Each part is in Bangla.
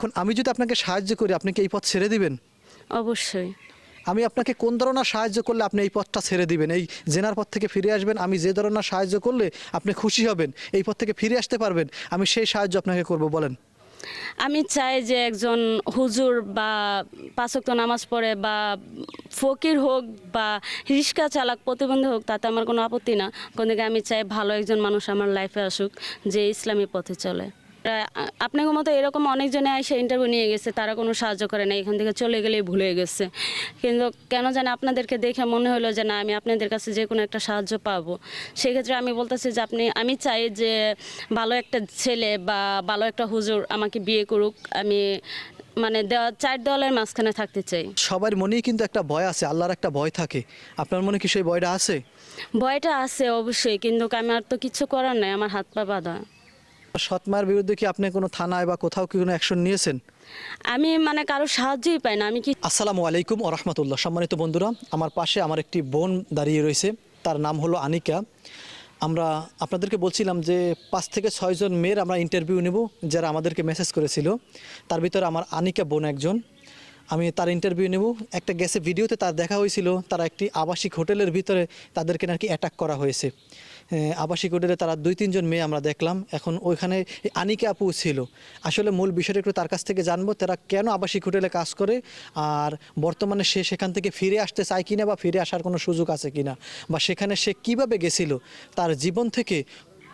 এখন আমি যদি আপনাকে সাহায্য করি আপনি কি এই পথ ছেড়ে দিবেন? অবশ্যই। আমি আপনাকে কোন ধরনের সাহায্য করলে আপনি এই পথটা ছেড়ে দিবেন? এই জেনার পথ থেকে ফিরে আসবেন আমি যে ধরনের সাহায্য করলে আপনি খুশি হবেন এই পথ থেকে ফিরে আসতে পারবেন আমি সেই সাহায্য আপনাকে করব বলেন। আমি চাই যে একজন হুজুর বা পাঁচক্ত নামাজ পড়ে বা ফকির হোক বা রিক্সা চালক প্রতিবন্ধী হোক তাতে আমার কোনো আপত্তি না। কোনদিকে আমি চাই ভালো একজন মানুষ আমার লাইফে আসুক যে ইসলামী পথে চলে। প্রায় আ- মতো এরকম অনেকজনে এসে ইন্টারভিউ নিয়ে গেছে তারা কোনো সাহায্য করে না এখান থেকে চলে গেলেই ভুলে গেছে। কিন্তু কেন জানি আপনাদেরকে দেখে মনে হলো যে না আমি আপনাদের কাছে যে কোনো একটা সাহায্য পাবো। সেক্ষেত্রে আমি বলতেছি যে আপনি আমি চাই যে ভালো একটা ছেলে বা ভালো একটা হুজুর আমাকে বিয়ে করুক আমি মানে দেওয়া চার দেওয়ালের মাঝখানে থাকতে চাই। সবার মনেই কিন্তু একটা ভয় আছে আল্লাহর একটা ভয় থাকে। আপনার মনে কি সেই ভয়টা আছে? ভয়টা আছে অবশ্যই কিন্তু আমার তো কিছু করার নাই আমার হাত পা বাঁধা। সৎমার বিরুদ্ধে কি আপনি কোনো থানায় বা কোথাও কি কোনো অ্যাকশন নিয়েছেন? আমি মানে কারও সাহায্যই পাই না আমি কি আসসালামু আলাইকুম রহমতুল্লাহ। সম্মানিত বন্ধুরা আমার পাশে আমার একটি বোন দাঁড়িয়ে রয়েছে তার নাম হলো আনিকা। আমরা আপনাদেরকে বলছিলাম যে পাঁচ থেকে ছয়জন মেয়ের আমরা ইন্টারভিউ নেব যারা আমাদেরকে মেসেজ করেছিল। তার ভিতরে আমার আনিকা বোন একজন। আমি তার ইন্টারভিউ নেব। একটা গ্যাসে ভিডিওতে তার দেখা হয়েছিল, তারা একটি আবাসিক হোটেলের ভিতরে তাদেরকে নাকি অ্যাটাক করা হয়েছে। আবাসিক হোটেলে তারা দুই, তিনজন মেয়ে আমরা দেখলাম। এখন ওইখানে আনিকা আপু ছিল। আসলে মূল বিষয়টা একটু তার কাছ থেকে জানব, তারা কেন আবাসিক হোটেলে কাজ করে আর বর্তমানে সে সেখান থেকে ফিরে আসতে চায় কিনা বা ফিরে আসার কোনো সুযোগ আছে কিনা বা সেখানে সে কীভাবে গেছিল, তার জীবন থেকে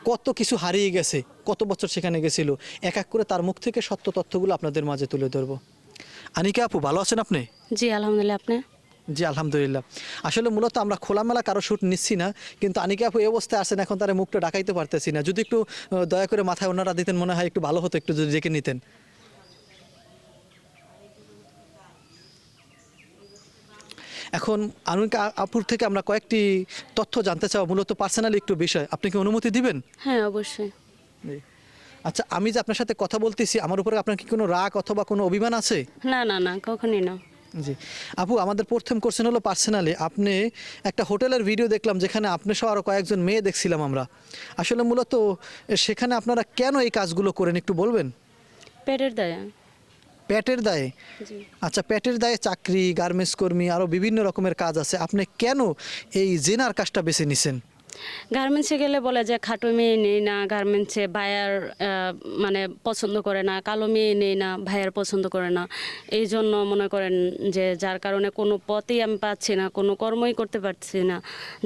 কত কিছু হারিয়ে গেছে, কত বছর সেখানে গেছিল, এক এক করে তার মুখ থেকে সত্য তথ্যগুলো আপনাদের মাঝে তুলে ধরবো। আনিকা আপু ভালো আছেন আপনি? জি আলহামদুলিল্লাহ আপনি? জি আলহামদুলিল্লাহ। আসলে মূলত আমরা খোলামেলা কারও শ্যুট নিচ্ছি না কিন্তু আনিকা আপু এই অবস্থায় আছেন এখন তার মুখটা ডাকাইতে পারতেছি না। যদি একটু দয়া করে মাথায় ওনারা দিতেন মনে হয় একটু ভালো হতো একটু যদি ডেকে নিতেন। এখন আনুকা আপুর থেকে আমরা কয়েকটি তথ্য জানতে চাও মূলত পার্সোনালি একটু বিষয়। আপনি কি অনুমতি দিবেন? হ্যাঁ অবশ্যই। জি। আচ্ছা আমি যে আপনার সাথে কথা বলতেছি আমার উপরে আপনার কি কোনো রাগ অথবা কোনো অভিমান আছে? না না না কখনই না। জি। আপু আমাদের প্রথম কোশ্চেন হলো পার্সোনালি আপনি একটা হোটেলের ভিডিও দেখলাম যেখানে আপনি সহ আরও কয়েকজন মেয়ে দেখছিলাম আমরা। আসলে মূলত সেখানে আপনারা কেন এই কাজগুলো করেন একটু বলবেন? পেটের দয়া। পেটের দায়ে? জি। আচ্ছা পেটের দায়ে চাকরি গার্মেন্টস কর্মী আরও বিভিন্ন রকমের কাজ আছে। আপনি কেন এই জেনার কাজটা বেছে নিছেন? গার্মেন্টসে গেলে বলে যে খাটো মেয়ে নেই না, গার্মেন্টসে ভাইয়ার মানে পছন্দ করে না, কালো মেয়ে নেই না, ভাইয়ার পছন্দ করে না। এই জন্য মনে করেন যে যার কারণে কোনো পথই আমি পাচ্ছি না, কোনো কর্মই করতে পারছি না।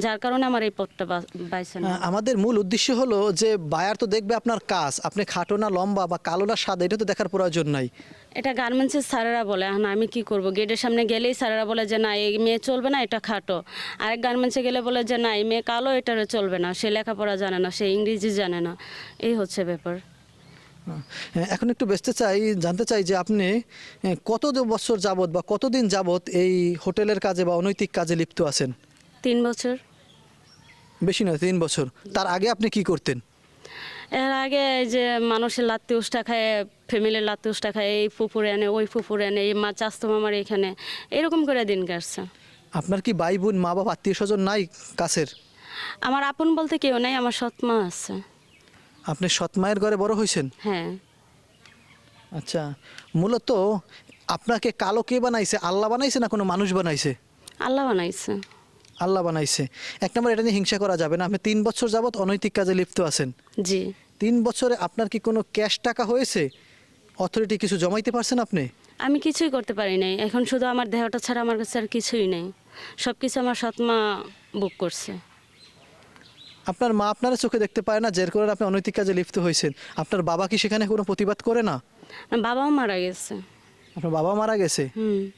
যার কারণে আমার এই পথটা বাইছে না। আমাদের মূল উদ্দেশ্য হলো যে বায়ার তো দেখবে আপনার কাজ, আপনি খাটো না লম্বা বা কালো না সাদা, এটা তো দেখার প্রয়োজন নাই। এটা গার্মেন্টসের স্যারেরা বলে এখন আমি কি করব? গেটের সামনে গেলেই স্যারেরা বলে যে না এই মেয়ে চলবে না এটা খাটো। আরেক গার্মেন্টসে গেলে বলে যে না এই মেয়ে কালো এটারও চলবে না সে লেখাপড়া জানে না সে ইংরেজি জানে না। এই হচ্ছে ব্যাপার। এখন একটু বেচতে চাই জানতে চাই যে আপনি কত বছর যাবত বা কতদিন যাবত এই হোটেলের কাজে বা অনৈতিক কাজে লিপ্ত আছেন? তিন বছর। বেশি নয় তিন বছর। তার আগে আপনি কি করতেন? এর আগে যে মানুষের লাত্তি উষ্টা খায় ফ্যামিলির লাত্তি উষ্টা খায় এই ফুপুরে আনে ওই ফুপুরে আনে এই মা চাস্তো মামার এখানে এরকম করে দিন কাটছে। আপনার কি ভাই বোন মা বাবা আত্মীয় স্বজন নাই কাছের? আমার আপন বলতে কেউ নাই আমার সৎ মা আছে। আপনি সৎ মায়ের ঘরে বড় হয়েছেন হ্যাঁ। আচ্ছা মূলত আপনাকে কালো কে বানাইছে? আল্লাহ বানাইছে না কোনো মানুষ বানাইছে? আল্লাহ বানাইছে। আল্লাহ বানাইছে। এক নম্বর এটা নিয়ে হিংসা করা যাবে না। আপনি তিন বছর যাবত অনৈতিক কাজে লিপ্ত আছেন। জি। তিন বছরে আপনার কি কোনো ক্যাশ টাকা হয়েছে? অথরিটি কিছু জমাইতে পারছেন আপনি? আমি কিছুই করতে পারি নাই। এখন শুধু আমার দেহটা ছাড়া আমার কাছে আর কিছুই নেই। সব কিছু আমার সৎমা বুক করছে। আপনার মা আপনারা চোখে দেখতে পায় না জের করে আপনি অনৈতিক কাজে লিপ্ত হয়েছেন। আপনার বাবা কি সেখানে কোনো প্রতিবাদ করে না? বাবাও মারা গেছে। আপনার বাবা মারা গেছে? হুম।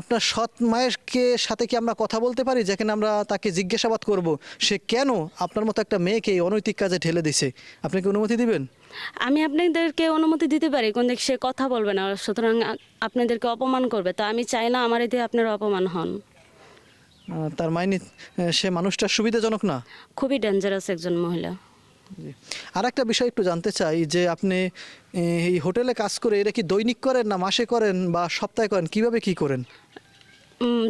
আপনার সৎ মায়ের কে সাথে কি আমরা কথা বলতে পারি যেখানে আমরা তাকে জিজ্ঞাসাবাদ করব? সে কেন আপনার মতো একটা মেয়েকে এই অনৈতিক কাজে ঠেলে দিছে? আপনি কি অনুমতি দিবেন? আমি আপনাদেরকে অনুমতি দিতে পারি কোন দিক সে কথা বলবে না সুতরাং আপনাদেরকে অপমান করবে। তো আমি চাই না আমার এতে আপনারা অপমান হন। তার মাইনে সে মানুষটা সুবিধাজনক না? খুবই ডেঞ্জারাস একজন মহিলা। আর একটা বিষয় একটু জানতে চাই যে আপনি এই হোটেলে কাজ করে এটা কি দৈনিক করেন না মাসে করেন বা সপ্তাহে করেন? কীভাবে কি করেন?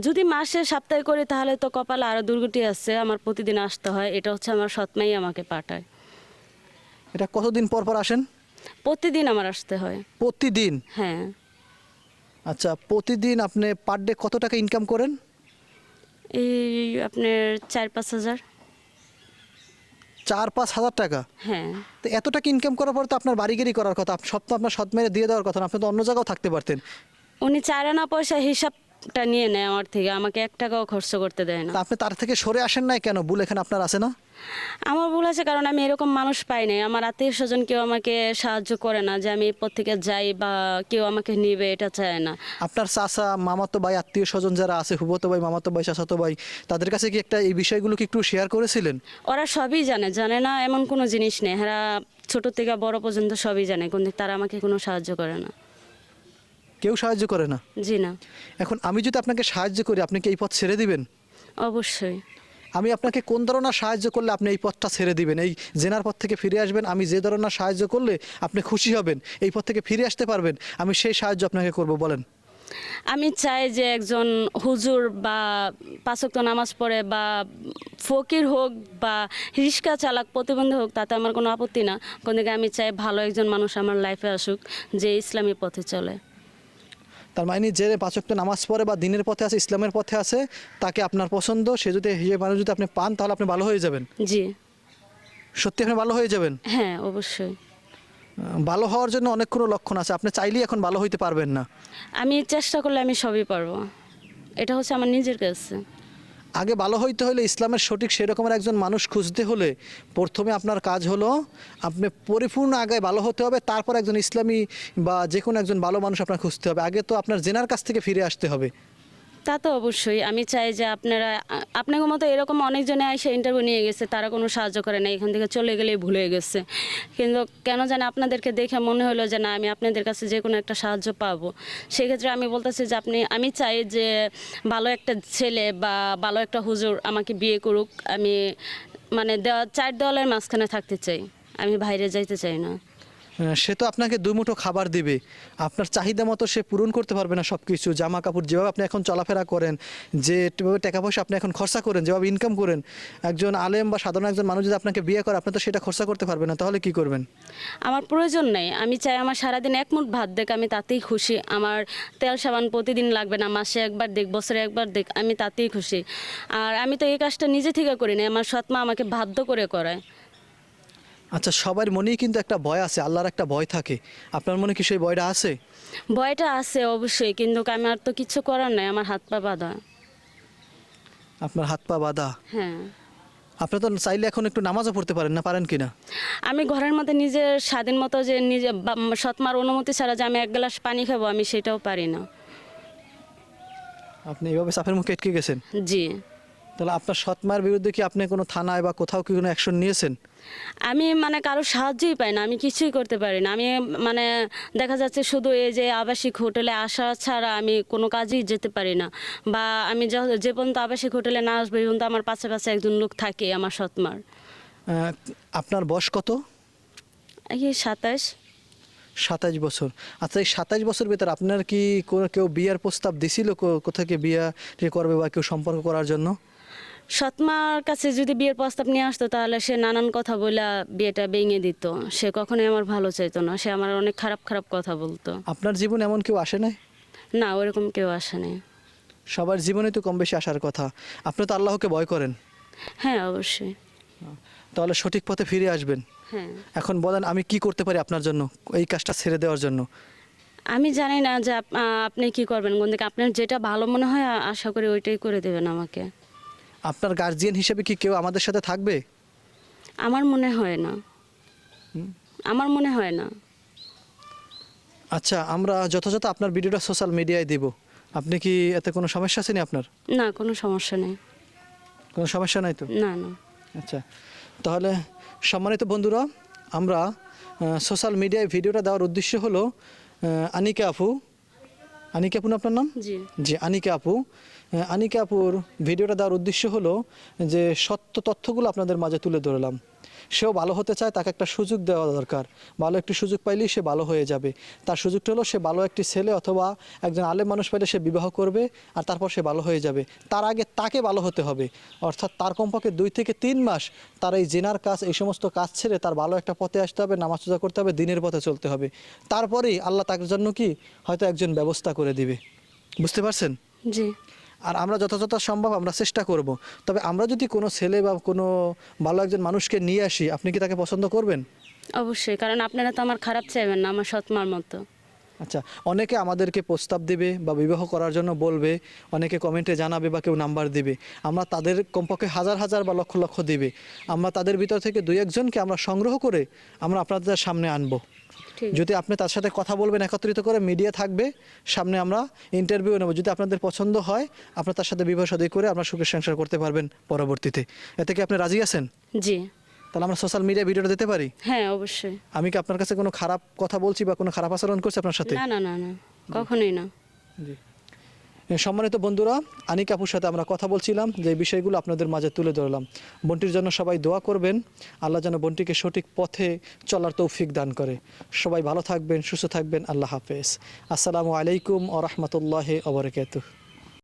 যদি মাসে সপ্তাহে করি তাহলে তো কপালে আরও দুর্গতি আছে আমার প্রতিদিন আসতে হয় এটা হচ্ছে আমার সৎমাই আমাকে পাঠায়। এটা কতদিন পর পর আসেন? প্রতিদিন আমার আসতে হয়। প্রতিদিন? হ্যাঁ। আচ্ছা প্রতিদিন আপনি পার ডে কত টাকা ইনকাম করেন? এই আপনার চার পাঁচ হাজার। চার পাঁচ হাজার টাকা। হ্যাঁ। তো এত টাকা ইনকাম করার পর তো আপনার বাড়িগিরি করার কথা সব তো আপনার সৎ মেরে দিয়ে দেওয়ার কথা না আপনি তো অন্য জায়গাও থাকতে পারতেন। উনি চার আনা পয়সা হিসাবটা নিয়ে নেয় আমার থেকে আমাকে এক টাকাও খরচ করতে দেয় না। তা আপনি তার থেকে সরে আসেন নাই কেন? ভুল এখানে আপনার আছে না? আমার ভুল আছে কারণ আমি এরকম মানুষ পাই নাই। আমার আত্মীয় স্বজন কেউ আমাকে সাহায্য করে না যে আমি এরপর থেকে যাই বা কেউ আমাকে নিবে এটা চায় না। আপনার চাচা মামাতো ভাই আত্মীয় স্বজন যারা আছে হুবতো ভাই মামাতো ভাই চাচাতো ভাই তাদের কাছে কি একটা এই বিষয়গুলো কি একটু শেয়ার করেছিলেন? ওরা সবই জানে জানে না এমন কোনো জিনিস নেই। এরা ছোট থেকে বড় পর্যন্ত সবই জানে কিন্তু তারা আমাকে কোনো সাহায্য করে না। কেউ সাহায্য করে না। জি না। এখন আমি যদি আপনাকে সাহায্য করি আপনি কি এই পথ ছেড়ে দিবেন? অবশ্যই। আমি আপনাকে কোন ধরনের সাহায্য করলে আপনি এই পথটা ছেড়ে দিবেন? এই জেনার পথ থেকে ফিরে আসবেন আমি যে ধরনের সাহায্য করলে আপনি খুশি হবেন এই পথ থেকে ফিরে আসতে পারবেন আমি সেই সাহায্য আপনাকে করব বলেন। আমি চাই যে একজন হুজুর বা পাঁচক্ত নামাজ পড়ে বা ফকির হোক বা রিক্সা চালক প্রতিবন্ধী হোক তাতে আমার কোনো আপত্তি না। কোন দিকে আমি চাই ভালো একজন মানুষ আমার লাইফে আসুক যে ইসলামী পথে চলে। তার মানে যে পাঁচক্ত নামাজ পড়ে বা দিনের পথে আছে ইসলামের পথে আছে তাকে আপনার পছন্দ সে যদি হিজাব মানুষ যদি আপনি পান তাহলে আপনি ভালো হয়ে যাবেন। জি। সত্যি আপনি ভালো হয়ে যাবেন? হ্যাঁ অবশ্যই। ভালো হওয়ার জন্য অনেক কোনো লক্ষণ আছে আপনি চাইলেই এখন ভালো হইতে পারবেন না। আমি চেষ্টা করলে আমি সবই পারব। এটা হচ্ছে আমার নিজের কাছে। আগে ভালো হইতে হলে ইসলামের সঠিক সেরকমের একজন মানুষ খুঁজতে হলে প্রথমে আপনার কাজ হলো আপনি পরিপূর্ণ আগে ভালো হতে হবে, তারপর একজন ইসলামী বা যে কোনো একজন ভালো মানুষ আপনার খুঁজতে হবে। আগে তো আপনার জেনার কাছ থেকে ফিরে আসতে হবে। তা তো অবশ্যই। আমি চাই যে আপনারা আ- আপনাদের মতো এরকম অনেকজনে এসে ইন্টারভিউ নিয়ে গেছে, তারা কোনো সাহায্য করে না এখান থেকে চলে গেলেই ভুলে গেছে। কিন্তু কেন জানি আপনাদেরকে দেখে মনে হলো যে না, আমি আপনাদের কাছে যে কোনো একটা সাহায্য পাবো। সেক্ষেত্রে আমি বলতেছি যে আপনি, আমি চাই যে ভালো একটা ছেলে বা ভালো একটা হুজুর আমাকে বিয়ে করুক। আমি মানে চার দেওয়ালের মাঝখানে থাকতে চাই। আমি বাইরে যাইতে চাই না। সে তো আপনাকে দুমুঠো খাবার দিবে। আপনার চাহিদা মতো সে পূরণ করতে পারবে না সব কিছু জামা কাপড় যেভাবে আপনি এখন চলাফেরা করেন যেভাবে টাকা পয়সা আপনি এখন খরচা করেন, যেভাবে ইনকাম করেন, একজন আলেম বা সাধারণ একজন মানুষ যদি আপনাকে বিয়ে করে, আপনি তো সেটা খরচা করতে পারবেন না, তাহলে কি করবেন? আমার প্রয়োজন নেই। আমি চাই আমার সারাদিন এক মুঠ ভাত দেখ আমি তাতেই খুশি। আমার তেল সাবান প্রতিদিন লাগবে না, মাসে একবার দেখ বছরে একবার দেখ আমি তাতেই খুশি। আর আমি তো এই কাজটা নিজে থেকে করি না আমার সৎমা আমাকে বাধ্য করে করায়। আচ্ছা সবার মনেই কিন্তু একটা ভয় আছে আল্লাহর একটা ভয় থাকে। আপনার মনে কি সেই ভয়টা আছে? ভয়টা আছে অবশ্যই কিন্তু আমার তো কিছু করার নাই আমার হাত পা বাঁধা। আপনার হাত পা বাঁধা? হ্যাঁ। আপনি তো চাইলে এখন একটু নামাজও পড়তে পারেন না পারেন কি না? আমি ঘরের মধ্যে নিজের স্বাধীন মতো যে নিজে সৎমার অনুমতি ছাড়া যে আমি এক গ্লাস পানি খাব আমি সেটাও পারি না। আপনি এভাবে চাপের মুখে আটকে গেছেন? জি। তাহলে আপনার সৎ মায়ের বিরুদ্ধে কি আপনি কোনো থানায় বা কোথাও কি কোনো অ্যাকশন নিয়েছেন? আমি মানে কারও সাহায্যই পাই না আমি কিছুই করতে পারি না। আমি মানে দেখা যাচ্ছে শুধু এই যে আবাসিক হোটেলে আসা ছাড়া আমি কোনো কাজেই যেতে পারি না। বা আমি যে পর্যন্ত আবাসিক হোটেলে না আসবে এই পর্যন্ত আমার পাশে পাশে একজন লোক থাকে আমার সৎমার আপনার বয়স কত? এই সাতাশ। বছর। আচ্ছা এই সাতাশ বছর ভিতরে আপনার কি কেউ বিয়ার প্রস্তাব দিছিল? কো- কোথাও কি বিয়া করবে বা কেউ সম্পর্ক করার জন্য? সৎমার কাছে যদি বিয়ের প্রস্তাব নিয়ে আসতো তাহলে সে নানান কথা বলে বিয়েটা ভেঙে দিত। সে কখনোই আমার ভালো চাইতো না। সে আমার অনেক খারাপ খারাপ কথা বলতো। আপনার জীবন এমন কেউ আসে নাই? না ওরকম কেউ আসেনি সবার জীবনে তো কম বেশি আসার কথা। আপনি তো আল্লাহকে ভয় করেন। হ্যাঁ অবশ্যই। তাহলে সঠিক পথে ফিরে আসবেন। হ্যাঁ। এখন বলেন আমি কি করতে পারি আপনার জন্য এই কাজটা ছেড়ে দেওয়ার জন্য? আমি জানি না যে আপ- আপনি কি করবেন। কোন দিকে আপনার যেটা ভালো মনে হয় আশা করি ওইটাই করে দেবেন আমাকে। আপনার গার্জিয়ান হিসেবে কি কেউ আমাদের সাথে থাকবে? আমার মনে হয় না। আমার মনে হয় না। আচ্ছা আমরা যথাযথ আপনার ভিডিওটা সোশ্যাল মিডিয়ায় দিব। আপনি কি এতে কোনো সমস্যা আছে নি আপনার? না কোনো সমস্যা নেই। কোনো সমস্যা নাই তো? না না। আচ্ছা তাহলে সম্মানিত বন্ধুরা আমরা সোশ্যাল মিডিয়ায় ভিডিওটা দেওয়ার উদ্দেশ্য হলো আনিকা আপু। আনিকা আপু না আপনার নাম? জি। জি আনিকা আপু। আনিকাপুর ভিডিওটা দেওয়ার উদ্দেশ্য হলো যে সত্য তথ্যগুলো আপনাদের মাঝে তুলে ধরলাম। সেও ভালো হতে চায়, তাকে একটা সুযোগ দেওয়া দরকার। ভালো একটি সুযোগ পাইলেই সে ভালো হয়ে যাবে। তার সুযোগটা হলো সে ভালো একটি ছেলে অথবা একজন আলেম মানুষ পাইলে সে বিবাহ করবে আর তারপর সে ভালো হয়ে যাবে। তার আগে তাকে ভালো হতে হবে। অর্থাৎ তার কমপক্ষে দুই থেকে তিন মাস তার এই জেনার কাজ, এই সমস্ত কাজ ছেড়ে তার ভালো একটা পথে আসতে হবে, নামাজ পূজা করতে হবে, দিনের পথে চলতে হবে। তারপরেই আল্লাহ তার জন্য কি? হয়তো একজন ব্যবস্থা করে দিবে। বুঝতে পারছেন? জি। আর আমরা যথাযথ সম্ভব আমরা চেষ্টা করব। তবে আমরা যদি কোনো ছেলে বা কোনো ভালো একজন মানুষকে নিয়ে আসি আপনি কি তাকে পছন্দ করবেন? অবশ্যই কারণ আপনারা তো আমার খারাপ চাইবেন না আমার সৎমার মতো। আচ্ছা অনেকে আমাদেরকে প্রস্তাব দেবে বা বিবাহ করার জন্য বলবে অনেকে কমেন্টে জানাবে বা কেউ নাম্বার দিবে। আমরা তাদের কমপক্ষে হাজার হাজার বা লক্ষ লক্ষ দিবে। আমরা তাদের ভিতর থেকে দুই একজনকে আমরা সংগ্রহ করে আমরা আপনাদের সামনে আনব। যদি আপনি তার সাথে কথা বলবেন একত্রিত করে মিডিয়া থাকবে সামনে আমরা ইন্টারভিউ নেব। যদি আপনাদের পছন্দ হয় আপনার তার সাথে বিবাহ সাদী করে আপনার সুখের সংসার করতে পারবেন পরবর্তীতে। এতে কি আপনি রাজি আছেন? জি। তাহলে আমরা সোশ্যাল মিডিয়া ভিডিওটা দিতে পারি? হ্যাঁ অবশ্যই। আমি কি আপনার কাছে কোনো খারাপ কথা বলছি বা কোনো খারাপ আচরণ করছি আপনার সাথে? না না না না। কখনোই না। জি। সম্মানিত বন্ধুরা, আনিক আপুর সাথে আমরা কথা বলছিলাম, যে বিষয়গুলো আপনাদের মাঝে তুলে ধরলাম। বোনটির জন্য সবাই দোয়া করবেন, আল্লাহ যেন বোনটিকে সঠিক পথে চলার তৌফিক দান করে। সবাই ভালো থাকবেন, সুস্থ থাকবেন, আল্লাহ হাফেজ। আসসালামু আলাইকুম ও রহমতুল্লাহ ওবরকাতুহ